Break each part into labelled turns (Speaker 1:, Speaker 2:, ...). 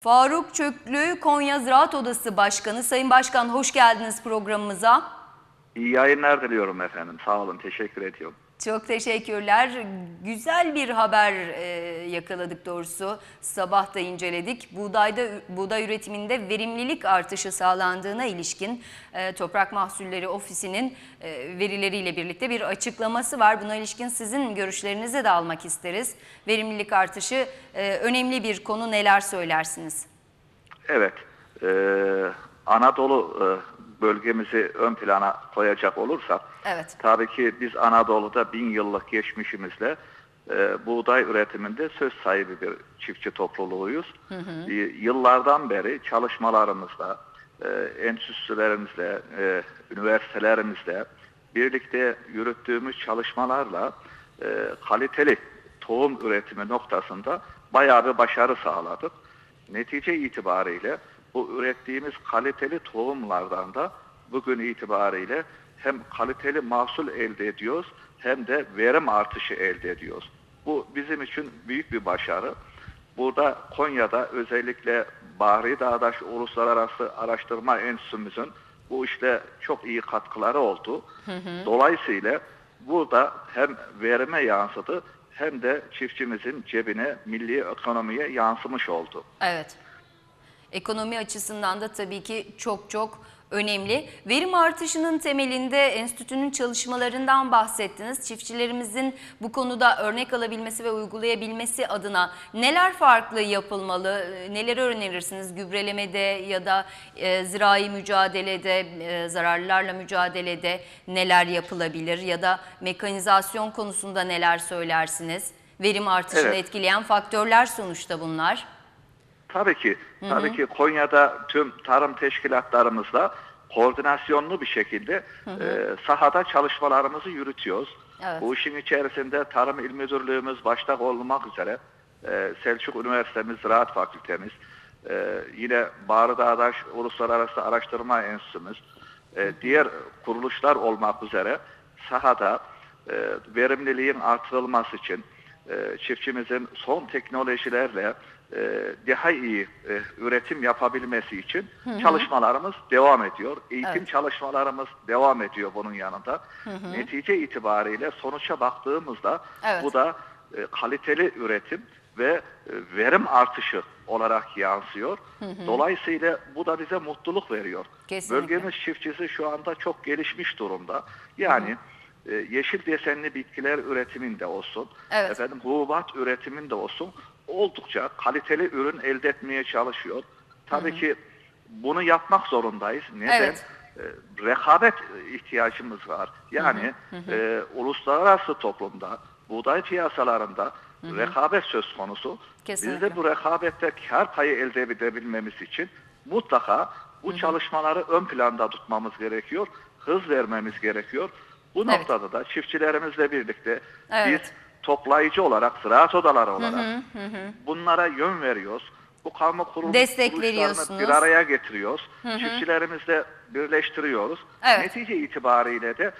Speaker 1: Faruk Çöklü, Konya Ziraat Odası Başkanı. Sayın Başkan hoş geldiniz programımıza.
Speaker 2: İyi yayınlar diliyorum efendim. Sağ olun. Teşekkür ediyorum.
Speaker 1: Çok teşekkürler. Güzel bir haber e, yakaladık doğrusu. Sabah da inceledik. Buğdayda buğday üretiminde verimlilik artışı sağlandığına ilişkin e, Toprak Mahsulleri Ofisi'nin e, verileriyle birlikte bir açıklaması var. Buna ilişkin sizin görüşlerinizi de almak isteriz. Verimlilik artışı e, önemli bir konu. Neler söylersiniz?
Speaker 2: Evet. e, Anadolu e, bölgemizi ön plana koyacak olursak
Speaker 1: Evet.
Speaker 2: tabii ki biz Anadolu'da bin yıllık geçmişimizle e, buğday üretiminde söz sahibi bir çiftçi topluluğuyuz. E, Yıllardan beri çalışmalarımızda, e, enstitülerimizle, e, üniversitelerimizle birlikte yürüttüğümüz çalışmalarla e, kaliteli tohum üretimi noktasında bayağı bir başarı sağladık. Netice itibariyle bu ürettiğimiz kaliteli tohumlardan da bugün itibariyle hem kaliteli mahsul elde ediyoruz hem de verim artışı elde ediyoruz. Bu bizim için büyük bir başarı. Burada Konya'da özellikle Bahri Dağdaş Uluslararası Araştırma Enstitümüzün bu işte çok iyi katkıları oldu. Dolayısıyla burada hem verime yansıdı hem de çiftçimizin cebine, milli ekonomiye yansımış oldu.
Speaker 1: Evet. Ekonomi açısından da tabii ki çok çok önemli. Verim artışının temelinde enstitünün çalışmalarından bahsettiniz. Çiftçilerimizin bu konuda örnek alabilmesi ve uygulayabilmesi adına neler farklı yapılmalı, e, neler öğrenirsiniz gübrelemede ya da e, zirai mücadelede, e, zararlılarla mücadelede neler yapılabilir ya da mekanizasyon konusunda neler söylersiniz? Verim artışını
Speaker 2: Evet.
Speaker 1: etkileyen faktörler sonuçta bunlar.
Speaker 2: Tabii ki. Tabii ki Konya'da tüm tarım teşkilatlarımızla koordinasyonlu bir şekilde e, sahada çalışmalarımızı yürütüyoruz.
Speaker 1: Evet.
Speaker 2: Bu işin içerisinde Tarım İl Müdürlüğümüz başta olmak üzere e, Selçuk Üniversitemiz Ziraat Fakültemiz, e, yine Bağrı Dağdaş Uluslararası Araştırma Enstitümüz, e, diğer kuruluşlar olmak üzere sahada e, verimliliğin artırılması için e, çiftçimizin son teknolojilerle daha iyi e, üretim yapabilmesi için çalışmalarımız devam ediyor. Eğitim
Speaker 1: Evet.
Speaker 2: çalışmalarımız devam ediyor bunun yanında. Netice itibariyle sonuça baktığımızda
Speaker 1: Evet.
Speaker 2: bu da e, kaliteli üretim ve e, verim artışı olarak yansıyor. Dolayısıyla bu da bize mutluluk veriyor.
Speaker 1: Kesinlikle.
Speaker 2: Bölgemiz çiftçisi şu anda çok gelişmiş durumda. Yani e, yeşil desenli bitkiler üretiminde olsun,
Speaker 1: Evet.
Speaker 2: efendim hububat üretiminde olsun oldukça kaliteli ürün elde etmeye çalışıyor. Tabii ki bunu yapmak zorundayız. Neden?
Speaker 1: Evet.
Speaker 2: E, rekabet ihtiyacımız var. Yani e, uluslararası toplumda, buğday piyasalarında rekabet söz konusu.
Speaker 1: Kesinlikle.
Speaker 2: Biz de bu rekabette kar payı elde edebilmemiz için mutlaka bu çalışmaları ön planda tutmamız gerekiyor. Hız vermemiz gerekiyor. Bu
Speaker 1: Evet.
Speaker 2: noktada da çiftçilerimizle birlikte
Speaker 1: Evet.
Speaker 2: biz toplayıcı olarak, ziraat odaları olarak bunlara yön veriyoruz. Bu kamu kurum,
Speaker 1: Destek
Speaker 2: kuruluşlarını bir araya getiriyoruz. Çiftçilerimizle birleştiriyoruz.
Speaker 1: Evet.
Speaker 2: Netice itibariyle de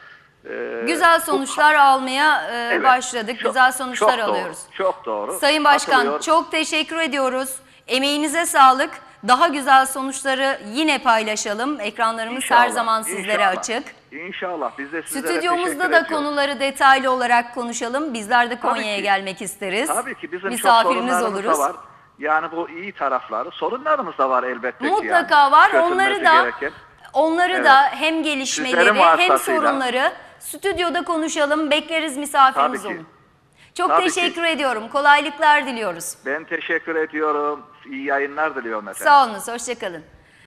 Speaker 2: e,
Speaker 1: Güzel
Speaker 2: bu-
Speaker 1: sonuçlar almaya e,
Speaker 2: Evet,
Speaker 1: başladık.
Speaker 2: çok-
Speaker 1: Güzel sonuçlar
Speaker 2: çok doğru,
Speaker 1: alıyoruz.
Speaker 2: Çok doğru.
Speaker 1: Sayın Başkan çok teşekkür ediyoruz. Emeğinize sağlık. Daha güzel sonuçları yine paylaşalım. Ekranlarımız her
Speaker 2: İnşallah,
Speaker 1: zaman sizlere
Speaker 2: inşallah.
Speaker 1: açık.
Speaker 2: İnşallah biz de sizlere
Speaker 1: Stüdyomuzda da
Speaker 2: ediyoruz.
Speaker 1: konuları detaylı olarak konuşalım. Bizler de Konya'ya
Speaker 2: ki.
Speaker 1: gelmek isteriz.
Speaker 2: Tabii ki bizim
Speaker 1: Misafiriniz
Speaker 2: çok
Speaker 1: oluruz.
Speaker 2: var. Yani bu iyi tarafları, sorunlarımız da var elbette ki.
Speaker 1: Mutlaka
Speaker 2: yani.
Speaker 1: var.
Speaker 2: Çözülmesi
Speaker 1: Onları da
Speaker 2: gereken.
Speaker 1: onları
Speaker 2: Evet.
Speaker 1: da hem gelişmeleri hem sorunları stüdyoda konuşalım. Bekleriz misafirimiz
Speaker 2: Tabii ki.
Speaker 1: olun. Çok
Speaker 2: Tabii ki.
Speaker 1: teşekkür ediyorum. Kolaylıklar diliyoruz.
Speaker 2: Ben teşekkür ediyorum. İyi yayınlar diliyorum efendim.
Speaker 1: Sağ olunuz. Hoşçakalın.